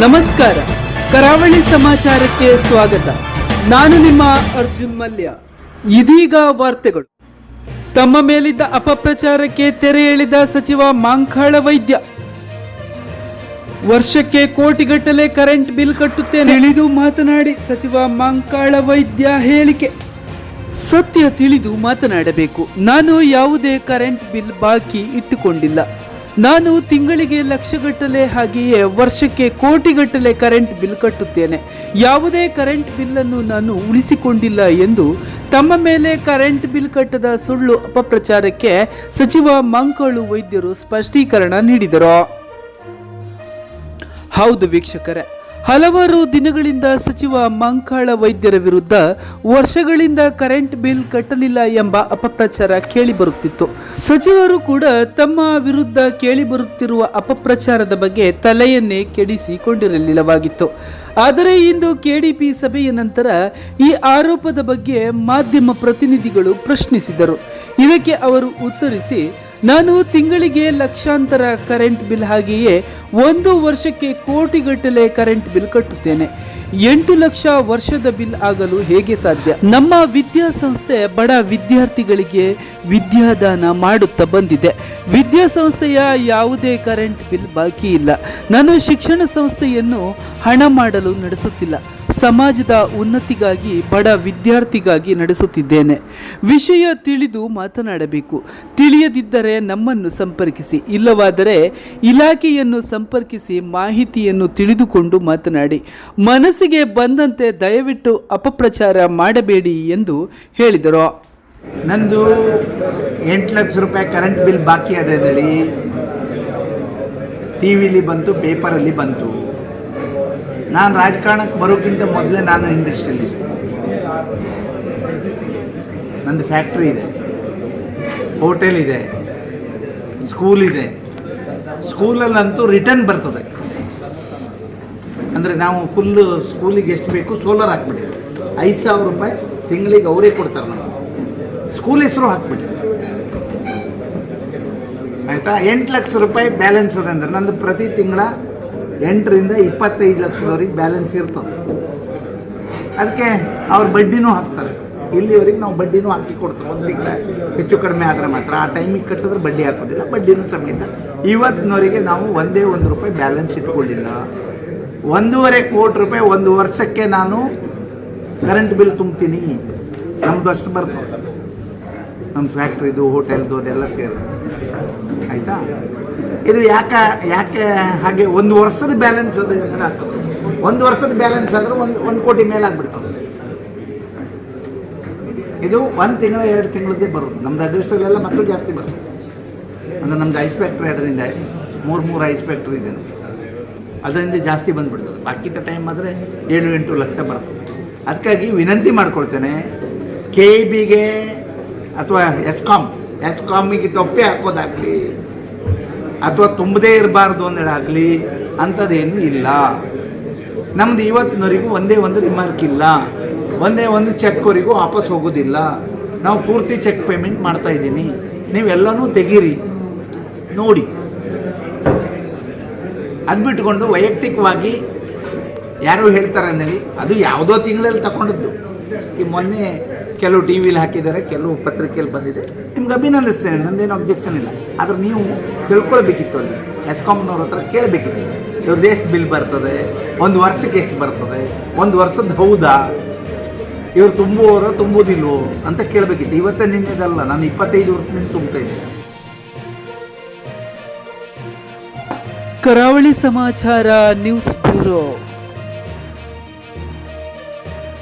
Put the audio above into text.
ನಮಸ್ಕಾರ. ಕರಾವಳಿ ಸಮಾಚಾರಕ್ಕೆ ಸ್ವಾಗತ. ನಾನು ನಿಮ್ಮ ಅರ್ಜುನ್ ಮಲ್ಯ. ಇದೀಗ ವಾರ್ತೆಗಳು. ತಮ್ಮ ಮೇಲಿದ್ದ ಅಪಪ್ರಚಾರಕ್ಕೆ ತೆರೆ ಎಳೆದ ಸಚಿವ ಮಾಂಕಾಳ ವೈದ್ಯ. ವರ್ಷಕ್ಕೆ ಕೋಟಿಗಟ್ಟಲೆ ಕರೆಂಟ್ ಬಿಲ್ ಕಟ್ಟುತ್ತೇನೆ. ತಿಳಿದು ಮಾತನಾಡಿ ಸಚಿವ ಮಾಂಕಾಳ ವೈದ್ಯ ಹೇಳಿಕೆ. ಸತ್ಯ ತಿಳಿದು ಮಾತನಾಡಬೇಕು. ನಾನು ಯಾವುದೇ ಕರೆಂಟ್ ಬಿಲ್ ಬಾಕಿ ಇಟ್ಟುಕೊಂಡಿಲ್ಲ. ನಾನು ತಿಂಗಳಿಗೆ ಲಕ್ಷಗಟ್ಟಲೆ ಹಾಗೆಯೇ ವರ್ಷಕ್ಕೆ ಕೋಟಿಗಟ್ಟಲೆ ಕರೆಂಟ್ ಬಿಲ್ ಕಟ್ಟುತ್ತೇನೆ. ಯಾವುದೇ ಕರೆಂಟ್ ಬಿಲ್ಲನ್ನು ನಾನು ಉಳಿಸಿಕೊಂಡಿಲ್ಲ ಎಂದು ತಮ್ಮ ಮೇಲೆ ಕರೆಂಟ್ ಬಿಲ್ ಕಟ್ಟದ ಸುಳ್ಳು ಅಪಪ್ರಚಾರಕ್ಕೆ ಸಚಿವ ಮಂಕಳು ವೈದ್ಯರು ಸ್ಪಷ್ಟೀಕರಣ ನೀಡಿದರು. ಹೌದು ವೀಕ್ಷಕರೇ ಹಲವಾರು ದಿನಗಳಿಂದ ಸಚಿವ ಮಂಕಾಳ ವೈದ್ಯರ ವಿರುದ್ಧ ವರ್ಷಗಳಿಂದ ಕರೆಂಟ್ ಬಿಲ್ ಕಟ್ಟಲಿಲ್ಲ ಎಂಬ ಅಪಪ್ರಚಾರ ಕೇಳಿಬರುತ್ತಿತ್ತು. ಸಚಿವರು ಕೂಡ ತಮ್ಮ ವಿರುದ್ಧ ಕೇಳಿಬರುತ್ತಿರುವ ಅಪಪ್ರಚಾರದ ಬಗ್ಗೆ ತಲೆಯನ್ನೇ ಕೆಡಿಸಿಕೊಂಡಿರಲಿಲ್ಲವಾಗಿತ್ತು. ಆದರೆ ಇಂದು ಕೆಡಿಪಿ ಸಭೆಯ ನಂತರ ಈ ಆರೋಪದ ಬಗ್ಗೆ ಮಾಧ್ಯಮ ಪ್ರತಿನಿಧಿಗಳು ಪ್ರಶ್ನಿಸಿದರು. ಇದಕ್ಕೆ ಅವರು ಉತ್ತರಿಸಿ ನಾನು ತಿಂಗಳಿಗೆ ಲಕ್ಷಾಂತರ ಕರೆಂಟ್ ಬಿಲ್ ಹಾಗೆಯೇ ಒಂದು ವರ್ಷಕ್ಕೆ ಕೋಟಿಗಟ್ಟಲೆ ಕರೆಂಟ್ ಬಿಲ್ ಕಟ್ಟುತ್ತೇನೆ. ಎಂಟು ಲಕ್ಷ ವರ್ಷದ ಬಿಲ್ ಆಗಲು ಹೇಗೆ ಸಾಧ್ಯ? ನಮ್ಮ ವಿದ್ಯಾಸಂಸ್ಥೆ ಬಡ ವಿದ್ಯಾರ್ಥಿಗಳಿಗೆ ವಿದ್ಯಾದಾನ ಮಾಡುತ್ತಾ ಬಂದಿದೆ. ವಿದ್ಯಾಸಂಸ್ಥೆಯ ಯಾವುದೇ ಕರೆಂಟ್ ಬಿಲ್ ಬಾಕಿ ಇಲ್ಲ. ನಾನು ಶಿಕ್ಷಣ ಸಂಸ್ಥೆಯನ್ನು ಹಣ ಮಾಡಲು ನಡೆಸುತ್ತಿಲ್ಲ. ಸಮಾಜದ ಉನ್ನತಿಗಾಗಿ, ಬಡ ವಿದ್ಯಾರ್ಥಿಗಾಗಿ ನಡೆಸುತ್ತಿದ್ದೇನೆ. ವಿಷಯ ತಿಳಿದು ಮಾತನಾಡಬೇಕು. ತಿಳಿಯದಿದ್ದರೆ ನಮ್ಮನ್ನು ಸಂಪರ್ಕಿಸಿ. ಇಲ್ಲವಾದರೆ ಇಲಾಖೆಯನ್ನು ಸಂಪರ್ಕಿಸಿ ಮಾಹಿತಿಯನ್ನು ತಿಳಿದುಕೊಂಡು ಮಾತನಾಡಿ. ಮನಸ್ಸಿಗೆ ಬಂದಂತೆ ದಯವಿಟ್ಟು ಅಪಪ್ರಚಾರ ಮಾಡಬೇಡಿ ಎಂದು ಹೇಳಿದರು. ನಂದು ಎಂಟು ಲಕ್ಷ ರೂಪಾಯಿ ಕರೆಂಟ್ ಬಿಲ್ ಬಾಕಿ ಅದೇ ಟಿ ವಿಲಿ ಬಂತು ಪೇಪರಲ್ಲಿ ಬಂತು. ನಾನು ರಾಜಕಾರಣಕ್ಕೆ ಬರೋಕ್ಕಿಂತ ಮೊದಲೇ ನಾನು ಇಂಡಸ್ಟ್ರಿಯಲ್ಲಿ ನಂದು ಫ್ಯಾಕ್ಟ್ರಿ ಇದೆ. ಹೋಟೆಲ್ ಇದೆ. ಸ್ಕೂಲ್ ಇದೆ. ಸ್ಕೂಲಲ್ಲಂತೂ ರಿಟರ್ನ್ ಬರ್ತದೆ. ಅಂದರೆ ನಾವು ಫುಲ್ಲು ಸ್ಕೂಲಿಗೆ ಎಷ್ಟು ಬೇಕು ಸೋಲಾರ್ ಹಾಕ್ಬಿಟ್ಟಿದ್ವಿ. ಐದು ಸಾವಿರ ರೂಪಾಯಿ ತಿಂಗಳಿಗೆ ಅವರೇ ಕೊಡ್ತಾರೆ ನಮಗೆ. ಸ್ಕೂಲ್ ಹೆಸರು ಹಾಕ್ಬಿಟ್ಟು ಆಯಿತಾ? ಎಂಟು ಲಕ್ಷ ರೂಪಾಯಿ ಬ್ಯಾಲೆನ್ಸ್ ಅದ ಅಂದ್ರೆ ನಂದು ಪ್ರತಿ ತಿಂಗಳ ಎಂಟರಿಂದ ಇಪ್ಪತ್ತೈದು ಲಕ್ಷದವರೆಗೆ ಬ್ಯಾಲೆನ್ಸ್ ಇರ್ತದೆ. ಅದಕ್ಕೆ ಅವ್ರು ಬಡ್ಡಿನೂ ಹಾಕ್ತಾರೆ. ಇಲ್ಲಿವರೆಗೆ ನಾವು ಬಡ್ಡಿನೂ ಹಾಕಿ ಕೊಡ್ತೇವೆ. ಒಂದು ತಿಂಗಳ ಹೆಚ್ಚು ಕಡಿಮೆ ಆದರೆ ಮಾತ್ರ. ಆ ಟೈಮಿಗೆ ಕಟ್ಟಿದ್ರೆ ಬಡ್ಡಿ ಹಾಕೋದಿಲ್ಲ, ಬಡ್ಡಿನೂ ಸಮೇತ ಇವತ್ತಿನವರೆಗೆ ನಾವು ಒಂದೇ ಒಂದು ರೂಪಾಯಿ ಬ್ಯಾಲೆನ್ಸ್ ಇಟ್ಕೊಳ್ಳಿಲ್ಲ ಒಂದೂವರೆ ಕೋಟಿ ರೂಪಾಯಿ ಒಂದು ವರ್ಷಕ್ಕೆ ನಾನು ಕರೆಂಟ್ ಬಿಲ್ ತುಂಬ್ತೀನಿ. ನಮ್ಮದು ಅಷ್ಟು ಬರ್ತದೆ. ನಮ್ಮ ಫ್ಯಾಕ್ಟ್ರಿದು ಹೋಟೆಲ್ದು ಅದೆಲ್ಲ ಸೇರಿ ಆಯಿತಾ? ಇದು ಯಾಕೆ ಯಾಕೆ ಹಾಗೆ ಒಂದು ವರ್ಷದ ಬ್ಯಾಲೆನ್ಸ್ ಅದು ಆಗ್ತದೆ? ಒಂದು ವರ್ಷದ ಬ್ಯಾಲೆನ್ಸ್ ಆದ್ರೆ ಒಂದು ಒಂದು ಕೋಟಿ ಮೇಲೆ ಆಗ್ಬಿಡ್ತದೆ. ಇದು ಒಂದು ತಿಂಗಳ, ಎರಡು ತಿಂಗಳದ್ದೇ ಬರುತ್ತೆ ನಮ್ದು ಅದೃಷ್ಟದಲ್ಲೆಲ್ಲ ಮಕ್ಕಳು ಜಾಸ್ತಿ ಬರುತ್ತೆ. ಅಂದರೆ ನಮ್ದು ಐಸ್ ಫ್ಯಾಕ್ಟ್ರಿ ಅದರಿಂದ ಮೂರು ಮೂರು ಐಸ್ ಫ್ಯಾಕ್ಟ್ರಿ ಇದೆ. ಅದರಿಂದ ಜಾಸ್ತಿ ಬಂದುಬಿಡ್ತದೆ. ಬಾಕಿತ ಟೈಮ್ ಆದರೆ ಏಳು, ಎಂಟು ಲಕ್ಷ ಬರ್ತದೆ ಅದಕ್ಕಾಗಿ ವಿನಂತಿ ಮಾಡ್ಕೊಳ್ತೇನೆ ಕೆ ಬಿಗೆ ಅಥವಾ ಎಸ್ಕಾಮ್ ಎಸ್ಕಾಮಿಗೆ ತೊಪ್ಪೆ ಹಾಕೋದಾಗಲಿ. ಅಥವಾ ತುಂಬದೇ ಇರಬಾರ್ದು ಅನ್ನೋದಾಗಲಿ ಅಂಥದ್ದೇನು ಇಲ್ಲ. ನಮ್ದು ಇವತ್ತಿನವರಿಗೂ ಒಂದೇ ಒಂದು ರಿಮಾರ್ಕ್ ಇಲ್ಲ. ಒಂದೇ ಒಂದು ಚೆಕ್ವರೆಗೂ ವಾಪಸ್ ಹೋಗೋದಿಲ್ಲ. ನಾವು ಪೂರ್ತಿ ಚೆಕ್ ಪೇಮೆಂಟ್ ಮಾಡ್ತಾ ಇದ್ದೀನಿ. ನೀವೆಲ್ಲನೂ ತೆಗೀರಿ. ನೋಡಿ. ಅದು ಬಿಟ್ಕೊಂಡು ವೈಯಕ್ತಿಕವಾಗಿ ಯಾರು ಹೇಳ್ತಾರೆ ಅಂದೇಳಿ ಅದು ಯಾವುದೋ ತಿಂಗಳಲ್ಲಿ ತಗೊಂಡದ್ದು ಈ ಮೊನ್ನೆ ಕೆಲವು ಟಿ ವಿಲಿ ಹಾಕಿದ್ದಾರೆ, ಕೆಲವು ಪತ್ರಿಕೆಯಲ್ಲಿ ಬಂದಿದೆ. ನಿಮ್ಗೆ ಅಭಿನಂದಿಸ್ತೇನೆ, ನಂದೇನು ಅಬ್ಜೆಕ್ಷನ್ ಇಲ್ಲ. ಆದ್ರೆ ನೀವು ತಿಳ್ಕೊಳ್ಬೇಕಿತ್ತು ಅಲ್ಲಿ. ಎಸ್ಕಾಮ್ನವ್ರ ಹತ್ರ ಕೇಳಬೇಕಿತ್ತು. ಇವ್ರದ್ದು ಎಷ್ಟು ಬಿಲ್ ಬರ್ತದೆ, ಒಂದು ವರ್ಷಕ್ಕೆ ಎಷ್ಟು ಬರ್ತದೆ, ಒಂದು ವರ್ಷದ ಹೌದಾ? ಇವ್ರು ತುಂಬುವವರು ತುಂಬುವುದಿಲ್ವೋ ಅಂತ ಕೇಳಬೇಕಿತ್ತು. ಇವತ್ತೇ ನಿನ್ನೆದಲ್ಲ, ನಾನು ಇಪ್ಪತ್ತೈದು ವರ್ಷದಿಂದ ತುಂಬ್ತಾ ಇದ್ದೀನಿ. ಕರಾವಳಿ ಸಮಾಚಾರ, ನ್ಯೂಸ್ ಬ್ಯೂರೋ.